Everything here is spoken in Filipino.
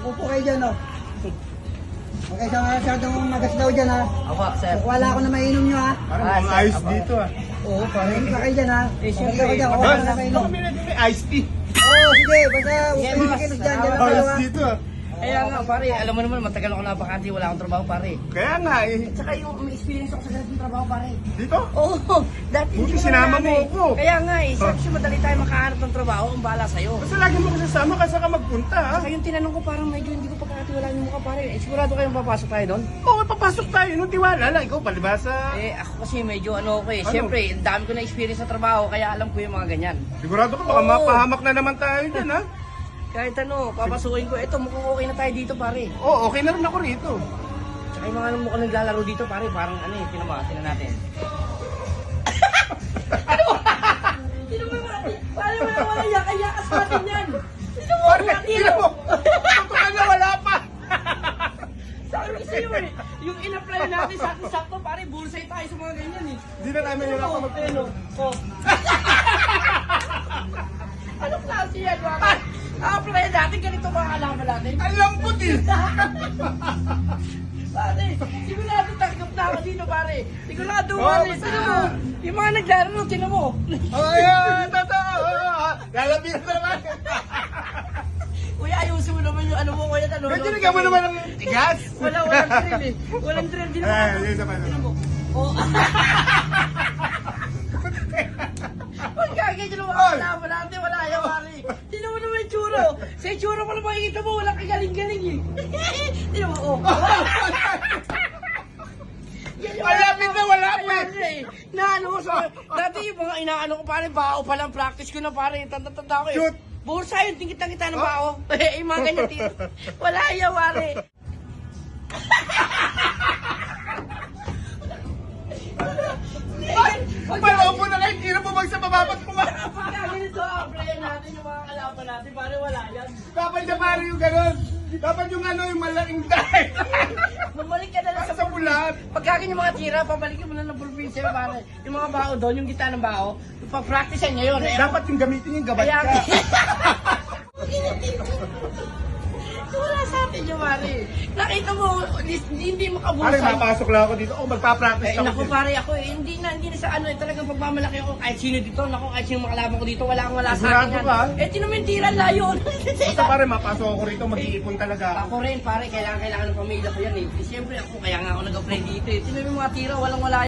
Upo kayo dyan, oh. Okay, sa ah, mga sartong magas daw dyan, ah. ha. Apo, sir. Wala ako na mainom nyo, ha. Parang Ah, mga sir, ayos dito, ah. Oo, parang pa kayo dyan, ha. Eh, syempre, Huwag ako dyan, eh, ako Bas, na mainom. kami na dito may iced tea. Oo, sige, basta huwag kayo makinig dyan. Dyan ang Ayos dalawa. dito, ah. Kaya nga, pare, alam mo naman, matagal ako nabakante, wala akong trabaho, pare. Kaya nga eh. At saka yung may experience ako sa ganitong trabaho, pare. Dito? Oo, dati Buti sinama mo eh. ako. Kaya nga eh, Oh. sabi siya madali tayo makahanap ng trabaho, ang bala sa'yo. Basta lagi mo kasasama kasi ka magpunta ah. Saka yung tinanong ko, parang medyo hindi ko pagkakatiwalaan yung mukha, pare. Eh, sigurado kayong papasok tayo doon? Oo, papasok tayo. Nung tiwala lang. Ikaw palibasa. Eh, ako kasi medyo ano ko eh. Ano? Siyempre, ang dami ko na experience sa trabaho, kaya alam ko yung mga ganyan. Sigurado ka baka Oo. mapahamak na naman tayo dyan ha. Kahit ano, papasukin ko, eto, mukhang okay na tayo dito, pare. Oo, okay na rin ako rito. Tsaka yung mga ano, mukhang naglalaro dito, pare, parang ano eh, tinama, tingnan natin. ano? Sino ba natin? Paano mo wala yaka-yaka sa atin yan? Sino mo Pare, tingnan mo. Totoo na wala pa. Sabi ko sa'yo eh, yung in-apply natin sa atin sakto, pare, bullseye tayo sa mga ganyan eh. Hindi na namin nila ako mag... Ano? Oh. Natin. Ang lambot eh. Pare, sigurado tanggap na ako dito, pare. Sigurado, Oo, pare. Sino mo? Yung mga naglalaro, sino mo? Oh, ayan, totoo. Lalabihan na naman. Kuya, ayusin mo naman yung ano mo, kuya. Ano, Medyo nagyan mo naman ng tigas. Wala, walang drill eh. Walang drill. Di naman. Ay, yun naman. Oh. Huwag kagay yung mga Oy! alaman natin. Wala yan, pare. Sino mo naman yung tsuro? Sa tsuro mo na makikita mo, walang kagaling-galing eh. Sino mo? Oh. Malapit na wala pa Kaya eh. nga. Na ano ko sa... Dati yung mga inaano ko pare, bao pa lang practice ko na pare. Tanda-tanda ko eh. Shoot. Bursa yun, tingkita-kita ng bao. Eh, yung mga ganyan tito. Wala yan pare. Palaw mo na kayo. Hindi na bumag sa bababat mo? Pare, ganito, applyan natin kalaban natin. Pare, wala yan. Dapat na pare yung ganun. Dapat yung ano, yung malaking dahil. Bumalik ka na lang sa Sa bulat. Pagkakin yung mga tira, pabalik mo na ng probinsya, pare. Yung mga bao doon, yung gitna ng bao, pag-practice nyo yun. Eh, Dapat yung gamitin yung gabat Kaya, ka. wala sa atin yung pare. Nakita mo, hindi, hindi Pare, mapasok lang ako dito. Oh, magpa-practice Eh, ako. naku pare ako eh, hindi na, hindi na sa ano, eh, talagang pagmamalaki ako, kahit sino dito, naku, kahit sino makalaban ko dito, wala akong wala sa akin ka? Eh, tinumentira, layo. Basta pare, mapasok ako rito. Mag-iipon talaga ako. rin, pare, kailangan, kailangan ng pamilya ko yan eh. Siyempre ako, kaya nga ako nag-apply dito eh. Mo yung mga tira, walang wala